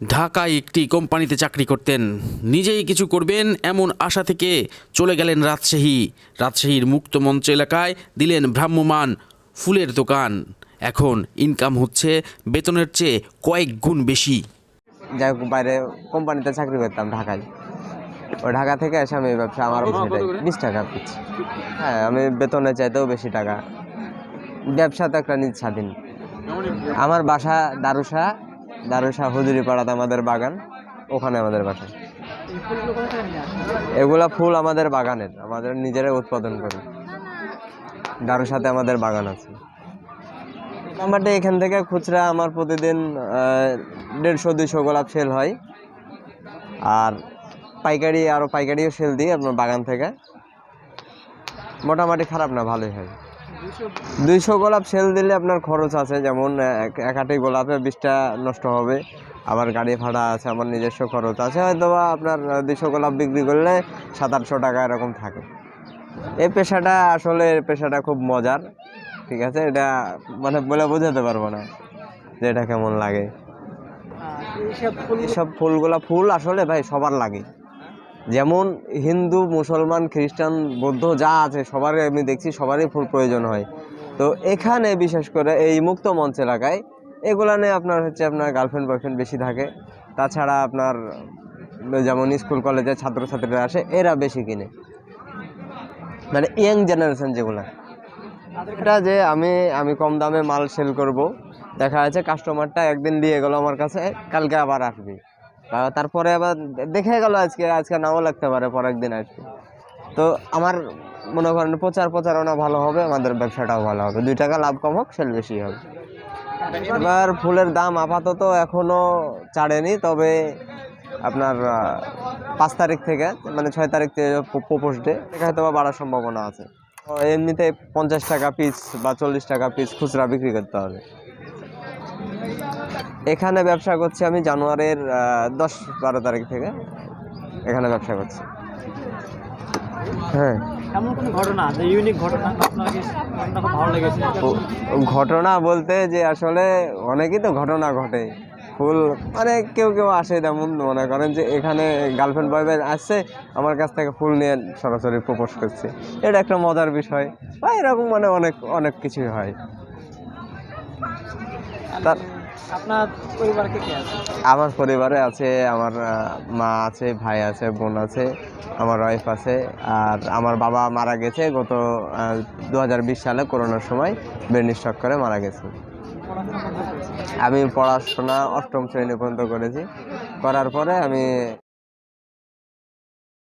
ঢাকায় একটি কোম্পানিতে চাকরি করতেন। নিজেই কিছু করবেন এমন আশা থেকে চলে গেলেন রাজশাহী। রাজশাহীর মুক্ত মঞ্চ এলাকায় দিলেন ভ্রাম্যমান ফুলের দোকান। এখন ইনকাম হচ্ছে বেতনের চেয়ে কয়েক গুণ বেশি। যাই হোক বাইরে কোম্পানিতে চাকরি করতাম ঢাকায়। ওই ঢাকা থেকে এসে আমি ব্যবসা আমার সেটাই বিশ টাকা পিছ হ্যাঁ আমি বেতনে চাইতেও বেশি টাকা। ব্যবসা তো একটা নিজ স্বাধীন। আমার বাসা দারুসা দারুসা হুজুরি পাড়াতে আমাদের বাগান, ওখানে আমাদের বাসা। এগুলা ফুল আমাদের বাগানের, আমাদের নিজেরাই উৎপাদন করি। দারুসাতে আমাদের বাগান আছে। মোটামুটি এখান থেকে খুচরা আমার প্রতিদিন দেড়শো, দুইশো গোলাপ সেল হয়। আর পাইকারি আরও পাইকারিও সেল দিই আপনার বাগান থেকে। মোটামুটি খারাপ না, ভালোই হয়। দুইশো গোলাপ। সেল দিলে আপনার খরচ আছে যেমন এক আটি গোলাপে বিশটা নষ্ট হবে। আবার গাড়ি ভাড়া আছে আমার নিজস্ব খরচ আছে হয়তো বা আপনার দুইশো গোলাপ বিক্রি করলে সাত আটশো টাকা এরকম থাকে। এই পেশাটা আসলে পেশাটা খুব মজার ঠিক আছে? এটা মানে বলে বোঝাতে পারব না যে এটা কেমন লাগে। এসব ফুলগুলা ফুল আসলে ভাই সবার লাগে। যেমন হিন্দু, মুসলমান, খ্রিস্টান, বৌদ্ধ যা আছে সবারই আমি দেখছি সবারই ফুল প্রয়োজন হয়। তো এখানে বিশেষ করে এই মুক্ত মঞ্চ এলাকায়, এগুলা নিয়ে আপনার হচ্ছে আপনার গার্লফ্রেন্ড বয়ফ্রেন্ড বেশি থাকে। তাছাড়া আপনার যেমন স্কুল কলেজে ছাত্রছাত্রীরা আসে, এরা বেশি কিনে। মানে ইয়াং জেনারেশন যেগুলা। এটা যে আমি আমি কম দামে মাল সেল করব, দেখা যাচ্ছে কাস্টমারটা একদিন দিয়ে গেল আমার কাছে, কালকে আবার আসবে। তারপরে আবার দেখে গেল আজকে আজকে নাও লাগতে পারে, পরের দিন আসবে। তো আমার মনে করেন প্রচার প্রচারণা ভালো হবে, আমাদের ব্যবসাটাও ভালো হবে। দুই টাকা লাভ কম হোক, সেল বেশি হবে। এবার ফুলের দাম আপাতত এখনও ছাড়েনি, তবে আপনার পাঁচ তারিখ থেকে মানে ছয় তারিখ থেকে প্রপোজ ডে হয়তো বা বাড়ার সম্ভাবনা আছে। এমনিতে পঞ্চাশ টাকা পিস বা চল্লিশ টাকা পিস খুচরা বিক্রি করতে হবে। এখানে ব্যবসা করছি আমি জানুয়ারির দশ বারো তারিখ থেকে। এখানে ব্যবসা করছি। হ্যাঁ। ঘটনা বলতে যে আসলে অনেকই তো ঘটনা ঘটে। ফুল মানে কেউ কেউ আসে তেমন মনে করেন যে এখানে গার্লফ্রেন্ড বয়ফ্রেন্ড আসছে আমার কাছ থেকে ফুল নিয়ে সরাসরি প্রপোজ করছে। এটা একটা মজার বিষয়। বা এরকম মানে অনেক অনেক কিছুই হয়। তার আপনার পরিবার কে কে আছে? আমার পরিবারে আছে আমার মা আছে ভাই আছে বোন আছে আমার ওয়াইফ আছে আর আমার বাবা মারা গেছে গত দুহাজার বিশ সালে করোনার সময় ব্রেন স্ট্রক করে মারা গেছে? আমি পড়াশোনা অষ্টম শ্রেণি পর্যন্ত করেছি। করার পরে আমি